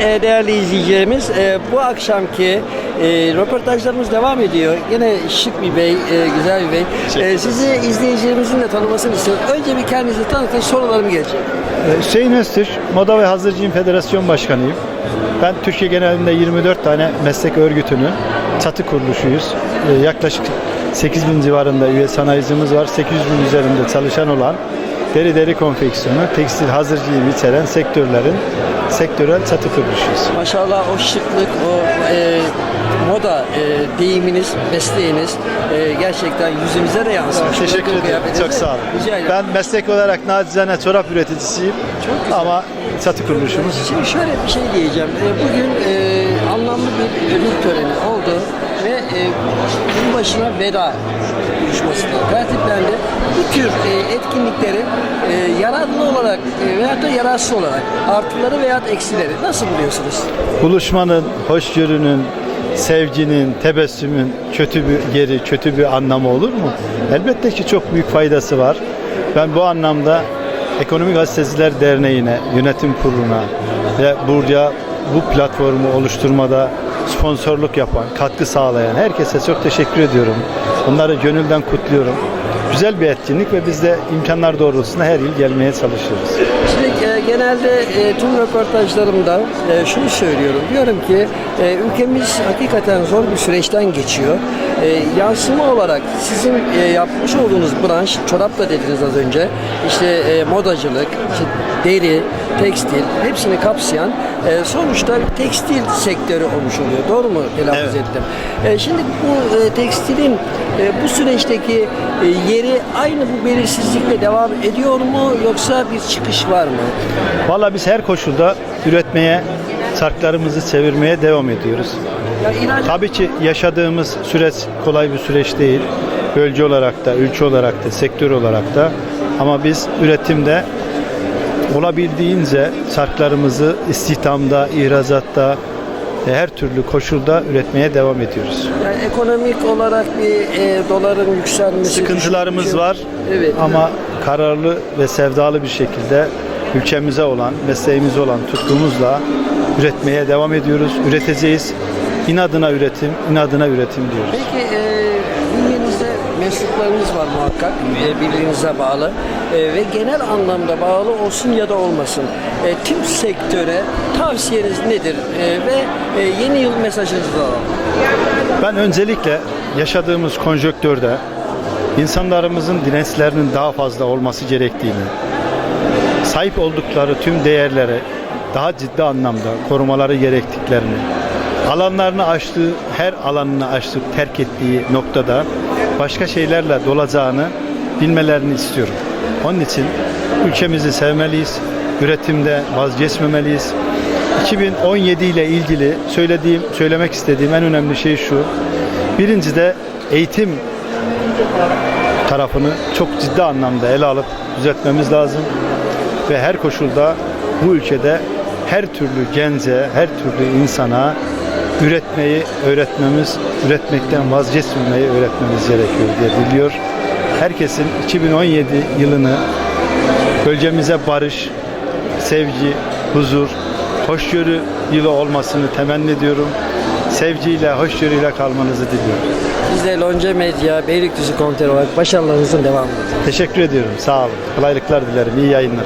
e, değerli izleyicilerimiz e, bu akşamki e, röportajlarımız devam ediyor. Yine şık bir bey, e, güzel bir bey. E, sizi izleyicilerimizin de tanımasını istiyorum. Önce bir kendinizi tanıtın, sorularım gelecek. Ee, Hüseyin Öztürk, Moda ve Hazır Giyim Federasyon Başkanıyım. Ben Türkiye genelinde 24 tane meslek örgütünün çatı kuruluşuyuz. Ee, Yaklaşık 8 bin civarında üye sanayicimiz var. 800 bin üzerinde çalışan olan deri deri konfeksiyonu, tekstil hazır giyim içeren sektörlerin sektörel çatı kuruluşuyuz. Maşallah o şıklık, o e, moda e, deyiminiz, mesleğiniz e, gerçekten yüzünüze de yansımış. Teşekkür ederim. Çok sağ olun. Rica ederim. Ben meslek olarak nacizane çorap üreticisiyim. Çok güzel. Ama çatı kuruluşumuz Şimdi şöyle bir şey diyeceğim. E, Bugün e, anlamlı bir ödül töreni oldu ve e, bunun başına veda buluşması da tertiplendi. Bu tür e, etkinlikleri e, yararlı olarak e, veyahut da yararsız olarak artıları veyahut eksileri nasıl buluyorsunuz? buluşmanın, hoşgörünün, sevginin, tebessümün kötü bir yeri, kötü bir anlamı olur mu? Elbette ki çok büyük faydası var. Ben bu anlamda Ekonomik Gazeteciler Derneği'ne, yönetim kuruluna ve buraya bu platformu oluşturmada sponsorluk yapan, katkı sağlayan herkese çok teşekkür ediyorum. Onları gönülden kutluyorum. Güzel bir etkinlik ve biz de imkanlar doğrultusunda her yıl gelmeye çalışıyoruz. Şimdi genelde e, tüm röportajlarımda e, şunu söylüyorum. Diyorum ki e, ülkemiz hakikaten zor bir süreçten geçiyor. E, yansıma olarak sizin e, yapmış olduğunuz branş, çorap da dediniz az önce, işte e, modacılık, işte deri, tekstil hepsini kapsayan e, sonuçta tekstil sektörü olmuş oluyor. Doğru mu telaffuz Evet. ettim? E, şimdi bu e, tekstilin e, bu süreçteki e, yeri aynı bu belirsizlikle devam ediyor mu yoksa bir çıkış var mı? Valla biz her koşulda üretmeye, sarklarımızı çevirmeye devam ediyoruz. Tabii ki yaşadığımız süreç kolay bir süreç değil. Bölge olarak da, ülke olarak da, sektör olarak da. Ama biz üretimde olabildiğince sarklarımızı istihdamda, ihracatta, her türlü koşulda üretmeye devam ediyoruz. yani ekonomik olarak bir e, doların yükselmesi Sıkıntılarımız düşmesi- var Evet. ama kararlı ve sevdalı bir şekilde ülkemize olan, mesleğimize olan tutkumuzla üretmeye devam ediyoruz. Üreteceğiz. İnadına üretim, inadına üretim diyoruz. Peki e, bünyenizde mensuplarınız var muhakkak e, birbirinize bağlı E, ve genel anlamda bağlı olsun ya da olmasın. E, tüm sektöre tavsiyeniz nedir E, ve e, yeni yıl mesajınızı da alalım. Ben öncelikle yaşadığımız konjöktörde insanlarımızın dirençlerinin daha fazla olması gerektiğini, sahip oldukları tüm değerleri daha ciddi anlamda korumaları gerektiklerini, alanlarını açtığı, her alanını açtık, terk ettiği noktada başka şeylerle dolacağını bilmelerini istiyorum. Onun için ülkemizi sevmeliyiz, üretimde vazgeçmemeliyiz. 2017 ile ilgili söylediğim, söylemek istediğim en önemli şey şu. Birinci de eğitim tarafını çok ciddi anlamda ele alıp düzeltmemiz lazım. Ve her koşulda bu ülkede her türlü gence, her türlü insana üretmeyi öğretmemiz, üretmekten vazgeçmemeyi öğretmemiz gerekiyor diye diliyor. Herkesin 2017 yılını bölgemize barış, sevgi, huzur, hoşgörü yılı olmasını temenni ediyorum. Sevgiyle, hoşgörüyle kalmanızı diliyorum. Biz de Lonca Medya, Beylikdüzü Komiteri olarak başarılarınızın devamını. Teşekkür ediyorum. Sağ olun. Kolaylıklar dilerim. İyi yayınlar.